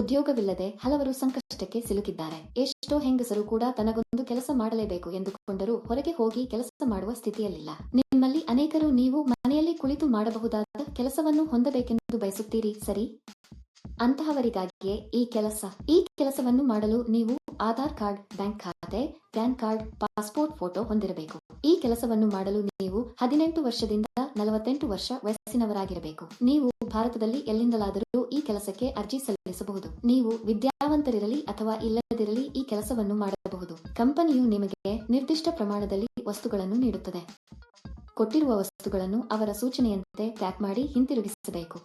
ಉದ್ಯೋಗವಿಲ್ಲದೆ ಹಲವರು ಸಂಕಷ್ಟಕ್ಕೆ ಸಿಲುಕಿದ್ದಾರೆ. ಎಷ್ಟೋ ಹೆಂಗಸರು ಕೂಡ ತನಗೊಂದು ಕೆಲಸ ಮಾಡಲೇಬೇಕು ಎಂದುಕೊಂಡರೂ ಹೊರಗೆ ಹೋಗಿ ಕೆಲಸ ಮಾಡುವ ಸ್ಥಿತಿಯಲ್ಲಿಲ್ಲ. ನಿಮ್ಮಲ್ಲಿ ಅನೇಕರು ನೀವು ಮನೆಯಲ್ಲಿ ಕುಳಿತು ಮಾಡಬಹುದಾದ ಕೆಲಸವನ್ನು ಹೊಂದಬೇಕೆಂದು ಬಯಸುತ್ತೀರಿ, ಸರಿ? ಅಂತಹವರಿಗಾಗಿಯೇ ಈ ಕೆಲಸ, ಈ ಕೆಲಸವನ್ನು ಮಾಡಲು ನೀವು ಆಧಾರ್ ಕಾರ್ಡ್, ಬ್ಯಾಂಕ್ ಖಾತೆ, ಪ್ಯಾನ್ ಕಾರ್ಡ್, ಪಾಸ್ಪೋರ್ಟ್ ಫೋಟೋ ಹೊಂದಿರಬೇಕು. ಈ ಕೆಲಸವನ್ನು ಮಾಡಲು ನೀವು ಹದಿನೆಂಟು ವರ್ಷದಿಂದ ನಲವತ್ತೆಂಟು ವರ್ಷ ವಯಸ್ಸಿನವರಾಗಿರಬೇಕು. ನೀವು ಭಾರತದಲ್ಲಿ ಎಲ್ಲಿಂದಲಾದರೂ ಈ ಕೆಲಸಕ್ಕೆ ಅರ್ಜಿ ಸಲ್ಲಿಸಬಹುದು. ನೀವು ವಿದ್ಯಾವಂತರಿರಲಿ ಅಥವಾ ಇಲ್ಲದಿರಲಿ ಈ ಕೆಲಸವನ್ನು ಮಾಡಬಹುದು. ಕಂಪನಿಯು ನಿಮಗೆ ನಿರ್ದಿಷ್ಟ ಪ್ರಮಾಣದಲ್ಲಿ ವಸ್ತುಗಳನ್ನು ನೀಡುತ್ತದೆ. ಕೊಟ್ಟಿರುವ ವಸ್ತುಗಳನ್ನು ಅವರ ಸೂಚನೆಯಂತೆ ಪ್ಯಾಕ್ ಮಾಡಿ ಹಿಂತಿರುಗಿಸಬೇಕು.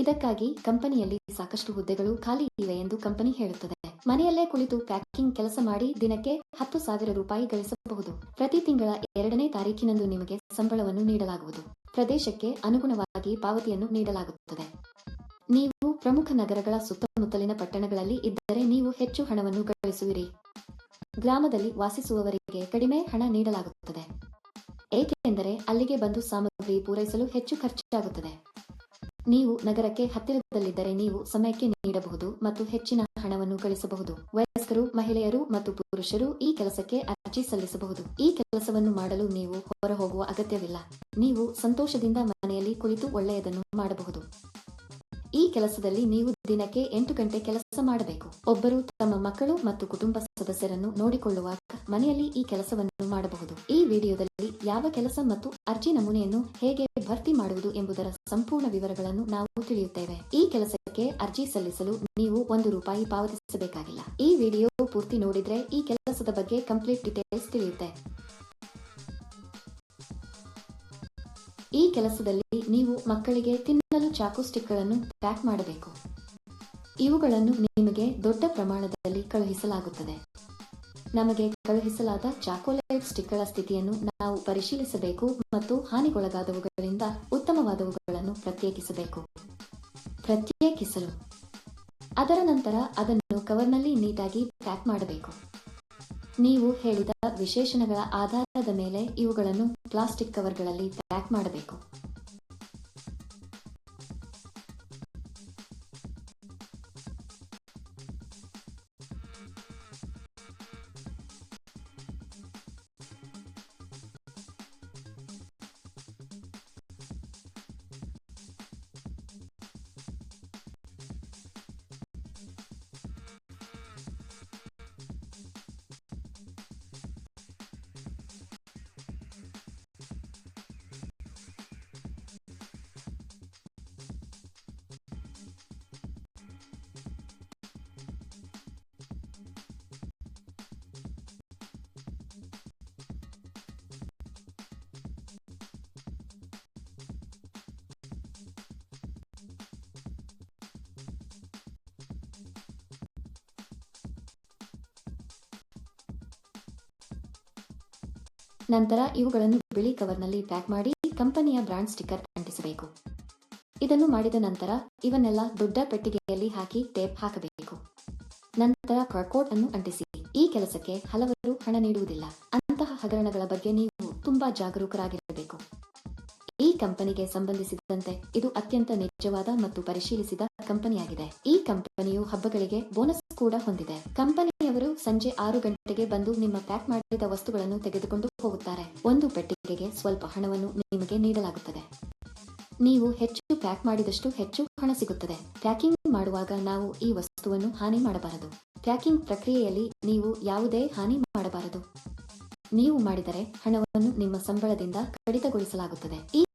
ಇದಕ್ಕಾಗಿ ಕಂಪನಿಯಲ್ಲಿ ಸಾಕಷ್ಟು ಹುದ್ದೆಗಳು ಖಾಲಿ ಇವೆ ಎಂದು ಕಂಪನಿ ಹೇಳುತ್ತದೆ. ಮನೆಯಲ್ಲೇ ಕುಳಿತು ಪ್ಯಾಕಿಂಗ್ ಕೆಲಸ ಮಾಡಿ ದಿನಕ್ಕೆ ಹತ್ತು ಸಾವಿರ ರೂಪಾಯಿ ಗಳಿಸಬಹುದು. ಪ್ರತಿ ತಿಂಗಳ ಎರಡನೇ ತಾರೀಕಿನಂದು ನಿಮಗೆ ಸಂಬಳವನ್ನು ನೀಡಲಾಗುವುದು. ಪ್ರದೇಶಕ್ಕೆ ಅನುಗುಣವಾಗಿ ಪಾವತಿಯನ್ನು ನೀಡಲಾಗುತ್ತದೆ. ನೀವು ಪ್ರಮುಖ ನಗರಗಳ ಸುತ್ತಮುತ್ತಲಿನ ಪಟ್ಟಣಗಳಲ್ಲಿ ಇದ್ದರೆ ನೀವು ಹೆಚ್ಚು ಹಣವನ್ನು ಗಳಿಸುವಿರಿ. ಗ್ರಾಮದಲ್ಲಿ ವಾಸಿಸುವವರಿಗೆ ಕಡಿಮೆ ಹಣ ನೀಡಲಾಗುತ್ತದೆ. ಏಕೆಂದರೆ ಅಲ್ಲಿಗೆ ಬಂದು ಸಾಮಗ್ರಿ ಪೂರೈಸಲು ಹೆಚ್ಚು ಖರ್ಚಾಗುತ್ತದೆ. ನೀವು ನಗರಕ್ಕೆ ಹತ್ತಿರದಲ್ಲಿದ್ದರೆ ನೀವು ಸಮಯಕ್ಕೆ ನೀಡಬಹುದು ಮತ್ತು ಹೆಚ್ಚಿನ ಹಣವನ್ನು ಗಳಿಸಬಹುದು. ವಯಸ್ಕರು ಮಹಿಳೆಯರು ಮತ್ತು ಪುರುಷರು ಈ ಕೆಲಸಕ್ಕೆ ಅರ್ಜಿ ಸಲ್ಲಿಸಬಹುದು. ಈ ಕೆಲಸವನ್ನು ಮಾಡಲು ನೀವು ಹೊರ ಹೋಗುವ ಅಗತ್ಯವಿಲ್ಲ. ನೀವು ಸಂತೋಷದಿಂದ ಮನೆಯಲ್ಲಿ ಕುಳಿತು ಒಳ್ಳೆಯದನ್ನು ಮಾಡಬಹುದು. ಈ ಕೆಲಸದಲ್ಲಿ ನೀವು ದಿನಕ್ಕೆ ಎಂಟು ಗಂಟೆ ಕೆಲಸ ಮಾಡಬೇಕು. ಒಬ್ಬರು ತಮ್ಮ ಮಕ್ಕಳು ಮತ್ತು ಕುಟುಂಬ ಸದಸ್ಯರನ್ನು ನೋಡಿಕೊಳ್ಳುವಾಗ ಮನೆಯಲ್ಲಿ ಈ ಕೆಲಸವನ್ನು ಮಾಡಬಹುದು. ಈ ವಿಡಿಯೋದಲ್ಲಿ ಯಾವ ಕೆಲಸ ಮತ್ತು ಅರ್ಜಿ ನಮೂನೆಯನ್ನು ಹೇಗೆ ಭರ್ತಿ ಮಾಡುವುದು ಎಂಬುದರ ಸಂಪೂರ್ಣ ವಿವರಗಳನ್ನು ನಾವು ತಿಳಿಯುತ್ತೇವೆ. ಈ ಕೆಲಸಕ್ಕೆ ಅರ್ಜಿ ಸಲ್ಲಿಸಲು ನೀವು ಒಂದು ರೂಪಾಯಿ ಪಾವತಿಸಬೇಕಾಗಿಲ್ಲ. ಈ ವಿಡಿಯೋ ಪೂರ್ತಿ ನೋಡಿದ್ರೆ ಈ ಕೆಲಸದ ಬಗ್ಗೆ ಕಂಪ್ಲೀಟ್ ಡೀಟೇಲ್ಸ್ ತಿಳಿಯುತ್ತೆ. ಈ ಕೆಲಸದಲ್ಲಿ ನೀವು ಮಕ್ಕಳಿಗೆ ತಿನ್ನಲು ಚಾಕು ಸ್ಟಿಕ್ಗಳನ್ನು ಪ್ಯಾಕ್ ಮಾಡಬೇಕು. ಇವುಗಳನ್ನು ನಿಮಗೆ ದೊಡ್ಡ ಪ್ರಮಾಣದಲ್ಲಿ ಕಳುಹಿಸಲಾಗುತ್ತದೆ. ನಮಗೆ ಕಳುಹಿಸಲಾದ ಚಾಕೊಲೇಟ್ ಸ್ಟಿಕ್ಗಳ ಸ್ಥಿತಿಯನ್ನು ನಾವು ಪರಿಶೀಲಿಸಬೇಕು ಮತ್ತು ಹಾನಿಗೊಳಗಾದವುಗಳಿಂದ ಉತ್ತಮವಾದವುಗಳನ್ನು ಪ್ರತ್ಯೇಕಿಸಬೇಕು. ಪ್ರತ್ಯೇಕಿಸಲು. ಅದರ ನಂತರ ಅದನ್ನು ಕವರ್ನಲ್ಲಿ ನೀಟಾಗಿ ಪ್ಯಾಕ್ ಮಾಡಬೇಕು. ನೀವು ಹೇಳಿದ ವಿಶೇಷಣಗಳ ಆಧಾರದ ಮೇಲೆ ಇವುಗಳನ್ನು ಪ್ಲಾಸ್ಟಿಕ್ ಕವರ್ಗಳಲ್ಲಿ ಪ್ಯಾಕ್ ಮಾಡಬೇಕು. ನಂತರ ಇವುಗಳನ್ನು ಬಿಳಿ ಕವರ್ನಲ್ಲಿ ಪ್ಯಾಕ್ ಮಾಡಿ ಕಂಪನಿಯ ಬ್ರಾಂಡ್ ಸ್ಟಿಕ್ಕರ್ ಅಂಟಿಸಬೇಕು. ಇದನ್ನು ಮಾಡಿದ ನಂತರ ಇವನ್ನೆಲ್ಲ ದೊಡ್ಡ ಪೆಟ್ಟಿಗೆಯಲ್ಲಿ ಹಾಕಿ ಟೇಪ್ ಹಾಕಬೇಕು. ನಂತರ ಕರ್ಕೋಟ್ ಅನ್ನು ಅಂಟಿಸಿ. ಈ ಕೆಲಸಕ್ಕೆ ಹಲವರು ಹಣ ನೀಡುವುದಿಲ್ಲ. ಅಂತಹ ಹಗರಣಗಳ ಬಗ್ಗೆ ನೀವು ತುಂಬಾ ಜಾಗರೂಕರಾಗಿರಬೇಕು. ಕಂಪನಿಗೆ ಸಂಬಂಧಿಸಿದಂತೆ ಇದು ಅತ್ಯಂತ ನಿಜವಾದ ಮತ್ತು ಪರಿಶೀಲಿಸಿದ ಕಂಪನಿಯಾಗಿದೆ. ಈ ಕಂಪನಿಯು ಹಬ್ಬಗಳಿಗೆ ಬೋನಸ್ ಕೂಡ ಹೊಂದಿದೆ. ಕಂಪನಿಯವರು ಸಂಜೆ ಆರು ಗಂಟೆಗೆ ಬಂದು ನಿಮ್ಮ ಪ್ಯಾಕ್ ಮಾಡಿದ ವಸ್ತುಗಳನ್ನು ತೆಗೆದುಕೊಂಡು ಹೋಗುತ್ತಾರೆ. ಒಂದು ಪೆಟ್ಟಿಗೆಗೆ ಸ್ವಲ್ಪ ಹಣವನ್ನು ನಿಮಗೆ ನೀಡಲಾಗುತ್ತದೆ. ನೀವು ಹೆಚ್ಚು ಪ್ಯಾಕ್ ಮಾಡಿದಷ್ಟು ಹೆಚ್ಚು ಹಣ ಸಿಗುತ್ತದೆ. ಪ್ಯಾಕಿಂಗ್ ಮಾಡುವಾಗ ನಾವು ಈ ವಸ್ತುವನ್ನು ಹಾನಿ ಮಾಡಬಾರದು. ಪ್ಯಾಕಿಂಗ್ ಪ್ರಕ್ರಿಯೆಯಲ್ಲಿ ನೀವು ಯಾವುದೇ ಹಾನಿ ಮಾಡಬಾರದು. ನೀವು ಮಾಡಿದರೆ ಹಣವನ್ನು ನಿಮ್ಮ ಸಂಬಳದಿಂದ ಕಡಿತಗೊಳಿಸಲಾಗುತ್ತದೆ. ಈ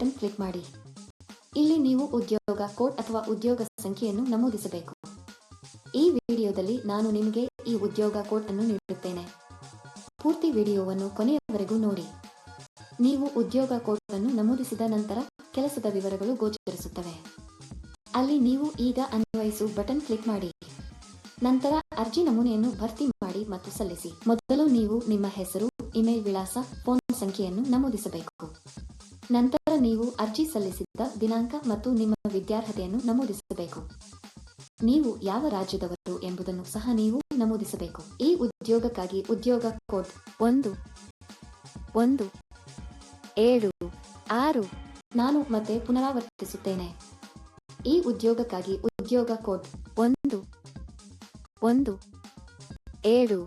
ಬಟನ್ ಕ್ಲಿಕ್ ಮಾಡಿ. ಇಲ್ಲಿ ನೀವು ಉದ್ಯೋಗ ಕೋಡ್ ಅಥವಾ ಉದ್ಯೋಗ ಸಂಖ್ಯೆಯನ್ನು ನಮೂದಿಸಬೇಕು. ಈ ವಿಡಿಯೋದಲ್ಲಿ ನಾನು ನಿಮಗೆ ಈ ಉದ್ಯೋಗ ಕೋಡ್ ಅನ್ನು ನೀಡುತ್ತೇನೆ. ಪೂರ್ತಿ ವಿಡಿಯೋವನ್ನು ಕೊನೆಯವರೆಗೂ ನೋಡಿ. ನೀವು ಉದ್ಯೋಗ ಕೋಡ್ ಅನ್ನು ನಮೂದಿಸಿದ ನಂತರ ಕೆಲಸದ ವಿವರಗಳು ಗೋಚರಿಸುತ್ತವೆ. ಅಲ್ಲಿ ನೀವು ಈಗ ಅನ್ವಯಿಸು ಬಟನ್ ಕ್ಲಿಕ್ ಮಾಡಿ. ನಂತರ ಅರ್ಜಿ ನಮೂನೆಯನ್ನು ಭರ್ತಿ ಮಾಡಿ ಮತ್ತು ಸಲ್ಲಿಸಿ. ಮೊದಲು ನೀವು ನಿಮ್ಮ ಹೆಸರು, ಇಮೇಲ್ ವಿಳಾಸ, ಫೋನ್ ಸಂಖ್ಯೆಯನ್ನು ನಮೂದಿಸಬೇಕು. ನಂತರ ನೀವು ಅರ್ಜಿ ಸಲ್ಲಿಸಿದ ದಿನಾಂಕ ಮತ್ತು ನಿಮ್ಮ ವಿದ್ಯಾರ್ಹತೆಯನ್ನು ನಮೂದಿಸಬೇಕು. ನೀವು ಯಾವ ರಾಜ್ಯದವರು ಎಂಬುದನ್ನು ಸಹ ನೀವು ನಮೂದಿಸಬೇಕು. ಈ ಉದ್ಯೋಗಕ್ಕಾಗಿ ಉದ್ಯೋಗ ಕೋಡ್ ಒಂದು ಒಂದು, ಏಳು, ಆರು, ನಾನು ಮತ್ತೆ ಪುನರಾವರ್ತಿಸುತ್ತೇನೆ. ಈ ಉದ್ಯೋಗಕ್ಕಾಗಿ ಉದ್ಯೋಗ ಕೋಡ್ ಒಂದು ಒಂದು, ಏಳು,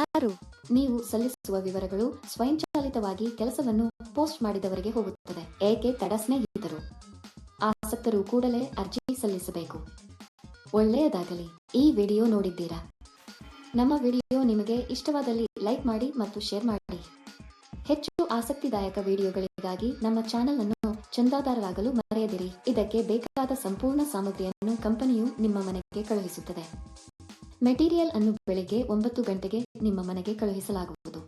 ಆರು, ನೀವು ಸಲ್ಲಿಸುವ ವಿವರಗಳು ಸ್ವಯಂಚಾಲಿತವಾಗಿ ಕೆಲಸವನ್ನು ಪೋಸ್ಟ್ ಮಾಡಿದವರಿಗೆ ಹೋಗುತ್ತದೆ. ಏಕೆ ತಡ ಸ್ನೇಹಿತರು? ಆಸಕ್ತರು ಕೂಡಲೇ ಅರ್ಜಿ ಸಲ್ಲಿಸಬೇಕು. ಒಳ್ಳೆಯದಾಗಲಿ. ಈ ವಿಡಿಯೋ ನೋಡಿದ್ದೀರಾ? ನಮ್ಮ ವಿಡಿಯೋ ನಿಮಗೆ ಇಷ್ಟವಾದಲ್ಲಿ ಲೈಕ್ ಮಾಡಿ ಮತ್ತು ಶೇರ್ ಮಾಡಿ. ಹೆಚ್ಚು ಆಸಕ್ತಿದಾಯಕ ವಿಡಿಯೋಗಳಿಗಾಗಿ ನಮ್ಮ ಚಾನೆಲ್ ಅನ್ನು ಚಂದಾದಾರರಾಗಲು ಮರೆಯದಿರಿ. ಇದಕ್ಕೆ ಬೇಕಾದ ಸಂಪೂರ್ಣ ಸಾಮಗ್ರಿಯನ್ನು ಕಂಪನಿಯು ನಿಮ್ಮ ಮನೆಗೆ ಕಳುಹಿಸುತ್ತದೆ. ಮೆಟೀರಿಯಲ್ ಅನ್ನು ಬೆಳಿಗ್ಗೆ ಒಂಬತ್ತು ಗಂಟೆಗೆ ನಿಮ್ಮ ಮನೆಗೆ ಕಳುಹಿಸಲಾಗುವುದು.